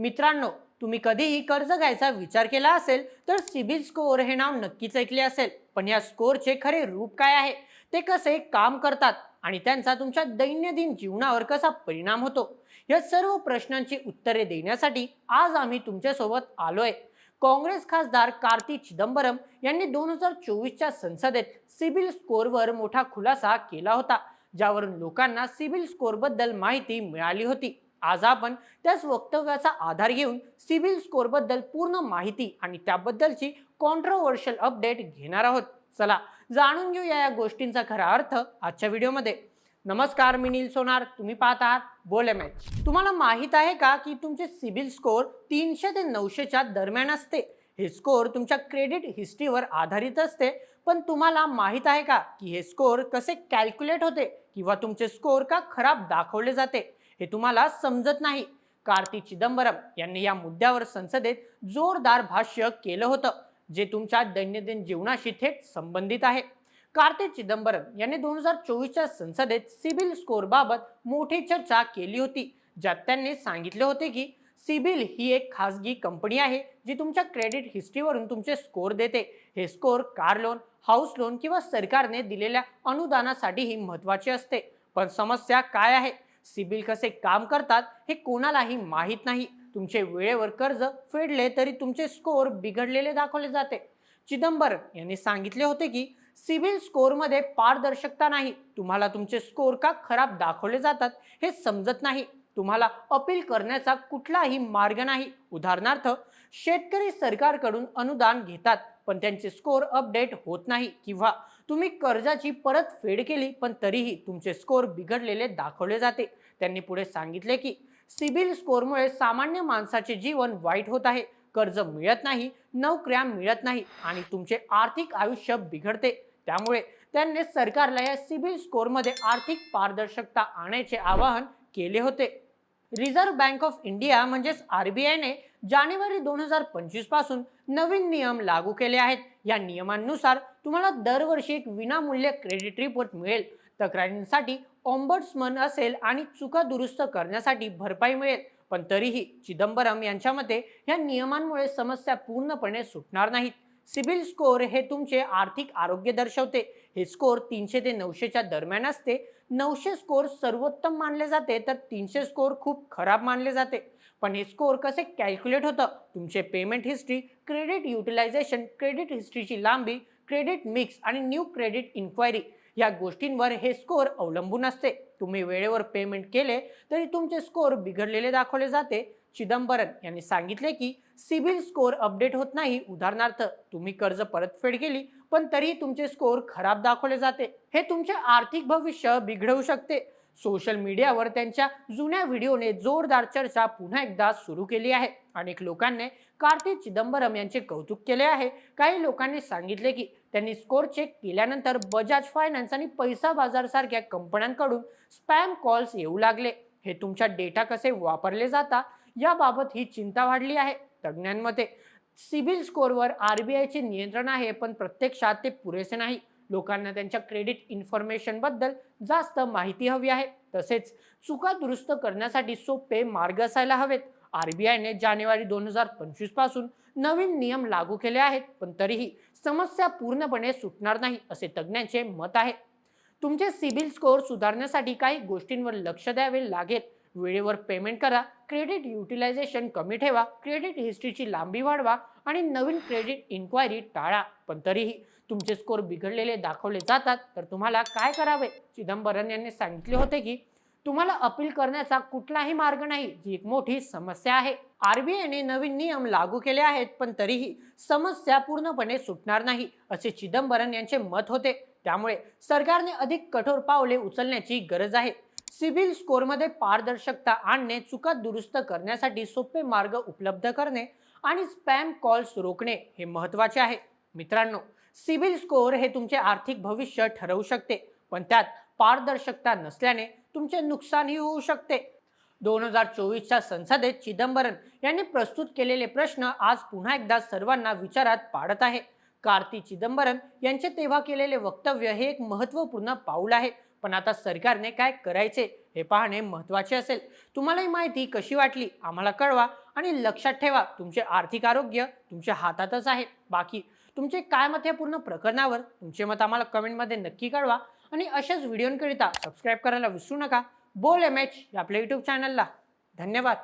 मित्रांनो तुम्ही कधीही कर्ज घ्यायचा विचार केला असेल तर सिबिल स्कोअर हे नाव नक्कीच ऐकले असेल. पण या स्कोअरचे खरे रूप काय आहे? ते कसे काम करतात आणि त्यांचा तुमच्या दैनंदिन जीवनावर कसा परिणाम होतो? या सर्व प्रश्नांची उत्तरे देण्यासाठी आज आम्ही तुमच्यासोबत आलोय. काँग्रेस खासदार कार्ती चिदंबरम यांनी दोन हजार चोवीसच्या संसदेत सिबिल स्कोअरवर मोठा खुलासा केला होता ज्यावरून लोकांना सिबिल स्कोअरबद्दल माहिती मिळाली होती. आज आपण त्याच वक्तव्याचा आधार घेऊन सिबिल स्कोअरबद्दल पूर्ण माहिती आणि त्याबद्दलची कॉन्ट्रोवर्शियल अपडेट घेणार आहोत. चला जाणून घेऊया या गोष्टींचा खरा अर्थ आजच्या व्हिडिओमध्ये. नमस्कार मी नील सोनार. तुम्ही पाहत आहात बोले मॅच तुम्हाला माहीत आहे का की तुमचे सिबिल स्कोअर तीनशे ते नऊशेच्या दरम्यान असते? हे स्कोअर तुमच्या क्रेडिट हिस्ट्रीवर आधारित असते. पण तुम्हाला माहीत आहे का की हे स्कोअर कसे कॅल्क्युलेट होते किंवा तुमचे स्कोअर का खराब दाखवले जाते? हे तुम्हाला समजत नाही. कार्ती चिदंबरम यांनी या मुद्द्यावर संसदेत जोरदार भाष्य केलं होतं जे तुमच्या दैनंदिन जीवनाशी थेट संबंधित आहे. कार्ती चिदंबरम यांनी दोन हजार चोवीसच्या संसदेत सिबिल स्कोअर बाबत मोठी चर्चा केली होती ज्यात त्यांनी सांगितले होते की सिबिल ही एक खासगी कंपनी आहे जी तुमच्या क्रेडिट हिस्ट्रीवरून तुमचे स्कोर देते. हे score car loan house loan किंवा सरकारने दिलेल्या अनुदानासाठीही महत्त्वाचे असते. पण समस्या काय आहे? सिबिल कसे काम करतात हे कोणालाही माहीत नाही. तुमचे वेळेवर कर्ज फेडले तरी तुमचे स्कोअर बिघडलेले दाखवले जाते. चिदंबर यांनी सांगितले होते की सिबिल स्कोअरमध्ये पारदर्शकता नाही. तुम्हाला तुमचे स्कोअर का खराब दाखवले जातात हे समजत नाही. तुम्हाला अपील करण्याचा कुठलाही मार्ग नाही. उदाहरणार्थ शेतकरी सरकारकडून अनुदान घेतात पण त्यांचे स्कोअर अपडेट होत नाही किंवा तुम्ही कर्जाची परतफेड केली पण तरीही तुमचे स्कोअर बिघडलेले दाखवले जाते. त्यांनी पुढे सांगितले की सिबिल स्कोअरमुळे सामान्य माणसाचे जीवन वाईट होत आहे. कर्ज मिळत नाही नोकऱ्या मिळत नाही आणि तुमचे आर्थिक आयुष्य बिघडते. त्यामुळे त्यांनी सरकारला या सिबिल स्कोअरमध्ये आर्थिक पारदर्शकता आणायचे आवाहन केले होते. रिझर्व्ह बँक ऑफ इंडिया म्हणजेच आर बी आयने जानेवारी दोन हजार पंचवीसपासून नवीन नियम लागू केले आहेत. या नियमांनुसार तुम्हाला दरवर्षी एक विनामूल्य क्रेडिट रिपोर्ट मिळेल. तक्रारींसाठी ऑम्बड्समन असेल आणि चुका दुरुस्त करण्यासाठी भरपाई मिळेल. पण तरीही चिदंबरम यांच्या मते या नियमांमुळे समस्या पूर्णपणे सुटणार नाहीत. सिबिल स्कोअर हे तुमचे आर्थिक आरोग्य दर्शवते. हे स्कोअर तीनशे ते नऊशेच्या दरम्यान असते. नऊशे स्कोअर सर्वोत्तम मानले जाते तर तीनशे स्कोअर खूप खराब मानले जाते. पण हे स्कोअर कसे कॅल्क्युलेट होतं? तुमचे payment history credit utilization credit हिस्ट्रीची लांबी क्रेडिट मिक्स आणि न्यू क्रेडिट इन्क्वायरी या गोष्टींवर हे स्कोअर अवलंबून असते. तुम्ही वेळेवर पेमेंट केले तरी तुमचे स्कोअर बिघडलेले दाखवले जाते. चिदंबरम यांनी सांगितले की सिबिल स्कोअर अपडेट होत नाही. उदाहरणार्थ तुम्ही कर्ज परतफेड केली पण तरीही तुमचे स्कोअर खराब दाखवले जाते. हे तुमचे आर्थिक भविष्य बिघडवू शकते. सोशल मीडियावर त्यांच्या जुन्या व्हिडिओने जोरदार चर्चा पुन्हा एकदा सुरू केली आहे. अनेक लोकांनी कार्तिक चिदंबरम यांचे कौतुक केले आहे. काही लोकांनी सांगितले की त्यांनी स्कोअर चेक केल्यानंतर बजाज फायनान्स आणि पैसा बाजार सारख्या कंपन्यांकडून स्पॅम कॉल्स येऊ लागले. हे तुमच्या डेटा कसे वापरले जातात याबाबत ही चिंता वाढली आहे. तज्ज्ञांमध्ये सिबिल स्कोअरवर आर बी आयचे नियंत्रण आहे पण प्रत्यक्षात ते पुरेसे नाही. लोकांना त्यांच्या क्रेडिट इन्फॉर्मेशनबद्दल जास्त माहिती हवी आहे. तसेच चुका दुरुस्त करण्यासाठी सोपे मार्ग असायला हवेत. आर बी आयने जानेवारी दोन हजार पंचवीसपासून नवीन नियम लागू केले आहेत पण तरीही समस्या पूर्णपणे सुटणार नाही असे तज्ज्ञांचे मत आहे. तुमचे सिबिल स्कोअर सुधारण्यासाठी काही गोष्टींवर लक्ष द्यावे लागेल. वेळेवर पेमेंट करा क्रेडिट युटिलायझेशन कमी ठेवा क्रेडिट हिस्ट्रीची लांबी वाढवा आणि नवीन क्रेडिट इन्क्वायरी टाळा. पण तरीही तुमचे स्कोअर बिघडलेले दाखवले जातात. तर तुम्हाला काय करावे? चिदंबरम यांनी सांगितले होते की तुम्हाला अपील करण्याचा कुठलाही मार्ग नाही जी एक मोठी समस्या आहे. आरबीआयने नवीन नियम लागू केले आहेत पण तरीही समस्या पूर्णपणे सुटणार नाही असे चिदंबरम यांचे मत होते. त्यामुळे सरकारने अधिक कठोर पावले उचलण्याची गरज आहे. सिबिल स्कोअरमध्ये पारदर्शकता आणणे चुका दुरुस्त करण्यासाठी सोपे मार्ग उपलब्ध करणे आणि स्पॅम कॉल्स रोखणे हे महत्त्वाचे आहे. मित्रांनो सिबिल स्कोअर हे तुमचे आर्थिक भविष्य ठरवू शकते पण त्यात पारदर्शकता नसल्याने तुमचे नुकसानही होऊ शकते. दोन हजार चोवीसच्या संसदेत चिदंबरम यांनी प्रस्तुत केलेले प्रश्न आज पुन्हा एकदा सर्वांना विचारात पाडत आहे. कार्ती चिदंबरम यांचे तेव्हा केलेले वक्तव्य हे एक महत्त्वपूर्ण पाऊल आहे पण आता सरकारने काय करायचे हे पाहणे महत्त्वाचे असेल. तुम्हाला ही माहिती कशी वाटली आम्हाला कळवा आणि लक्षात ठेवा तुमचे आर्थिक आरोग्य तुमच्या हातातच आहे. बाकी तुमचे काय मत या पूर्ण प्रकरणावर? तुमचे मत आम्हाला कमेंटमध्ये नक्की कळवा. आणि अशाच व्हिडिओंकरिता सबस्क्राईब करायला विसरू नका. बोल एम एच या आपल्या यूट्यूब चॅनलला धन्यवाद.